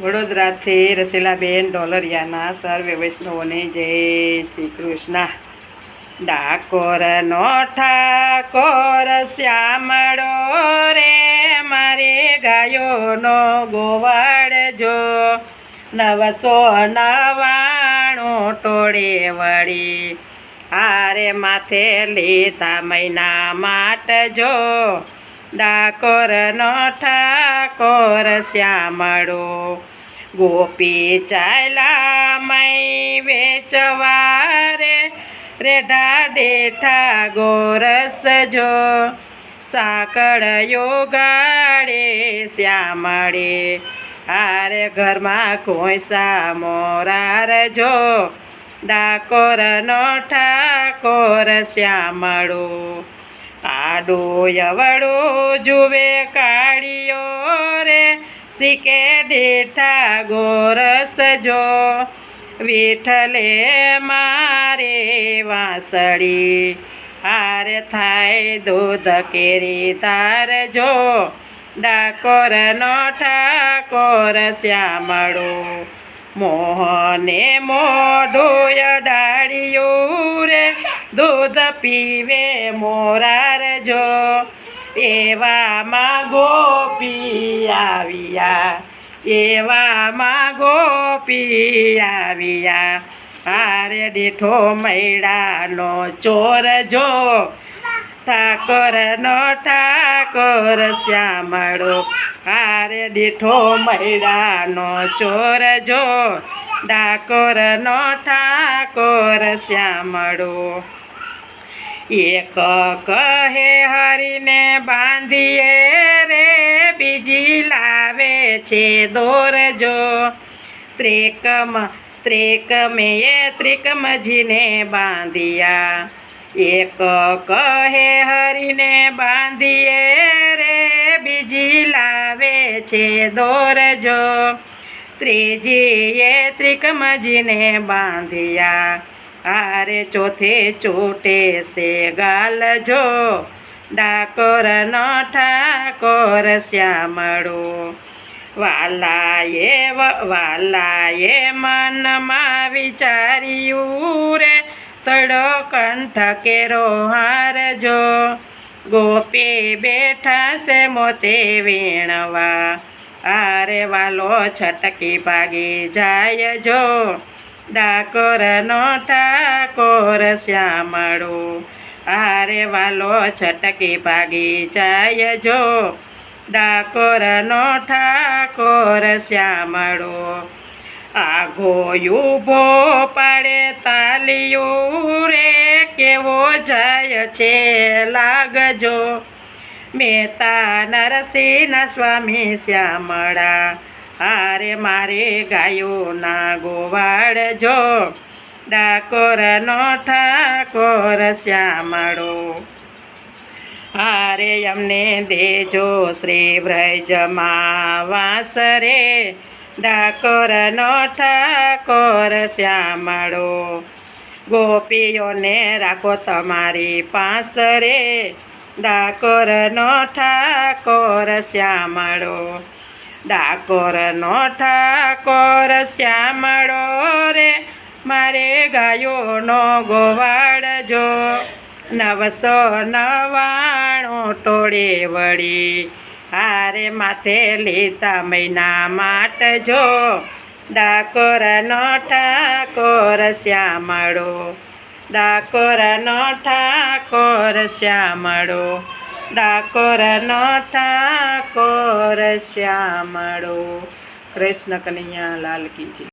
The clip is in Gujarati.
વડોદરાથી રસીલાબેન ડોલરિયાના સર્વે વૈષ્ણવોને જય શ્રી કૃષ્ણ. ડાકોર નો ઠાકોર, શ્યામળો રે, મારે ગાયોનો ગોવાળજો નવસો નવાણું ટોળે વળી આરે માથે લીધા મહિના માટજો ડાકોર નો ઠાકોર શ્યામળો. ગોપી ચાલા મય વેચવારે. રે ડાડે ઠાગોરસ જો સાકળ યોગાડે શ્યામળે. આરે ઘરમાં કોઈસા મોરાર જો ડાકોર નો ઠાકોર શ્યામળો. આડો યવડો જુવે કાળિયો રે સિકે ડેઠા ગોરસ જો વિઠલે મારે વાંસળી, હાર થાય દૂધ કેરી તાર જો ડાકોર નો ઠાકોર શ્યામળો, મોહને મોઢું ડાળિયું રે. દૂધ પીવે મોરાર જો એવામાં ગોપી આવ્યા. એવામાં ગોપી આવ્યા. હારે દીઠો મૈડાનો ચોર જો. ઠાકોરનો ઠાકોર શ્યામળો. હારે દીઠો મૈડાનો ચોર જો. ડાકોરનો ઠાકોર શ્યામળો. એક કહે હરીને, બાંધીએ રે, બીજી લાવે છે દોરજો. ત્રેકમ ત્રેક મેં ત્રિકમજીને બાંધિયા. એક કહે હરીને, બાંધીએ રે, બીજી લાવે છે દોરજો. ત્રીજીએ ત્રિકમજીને બાંધ્યા. હારે ચોથે ચોટે સે ગાલ જો. ડાકોર નો ઠાકોર શ્યામળો. વાલાએ વાલાએ મનમાં વિચાર્યું રે, તડો કંઠ કેરો હારજો. ગોપી બેઠા છે મોતે વીણવા. આરે વાલો છટકી ભાગી જાય જો. ડાકોર નો ઠાકોર શ્યામળો. આરે વાલો છટકી ભાગી જાય જો. ડાકોર નો ઠાકોર શ્યામળો. આઘો યુભો પાડે તાલિયું રે કેવો જાય છે લાગજો. મેતા નરસિંહ સ્વામી શ્યામળા હારે મારે ગાયોના ગોવાળજો ડાકોર નો ઠાકોર શ્યામળો. હારે અમને દેજો શ્રી વ્રજમાં ડાકોર નો ઠાકોર શ્યામળો. ગોપીઓને રાખો તમારી પાસ રે. ડાકોર નો ઠાકોર શ્યામળો. ડાકોર નો ઠાકોર શ્યામળો રે, મારે ગાયોનો ગોવાળજો નવસો નવાણું ટોળે વળી, હારે માથે લીતા મહિના માટજો ડાકોર નો ઠાકોર શ્યામળો, ડાકોર નો ઠાકોર શ્યામળો. ડાકોર નો ઠાકોર શ્યામળો. કૃષ્ણ કનૈયા લાલ કી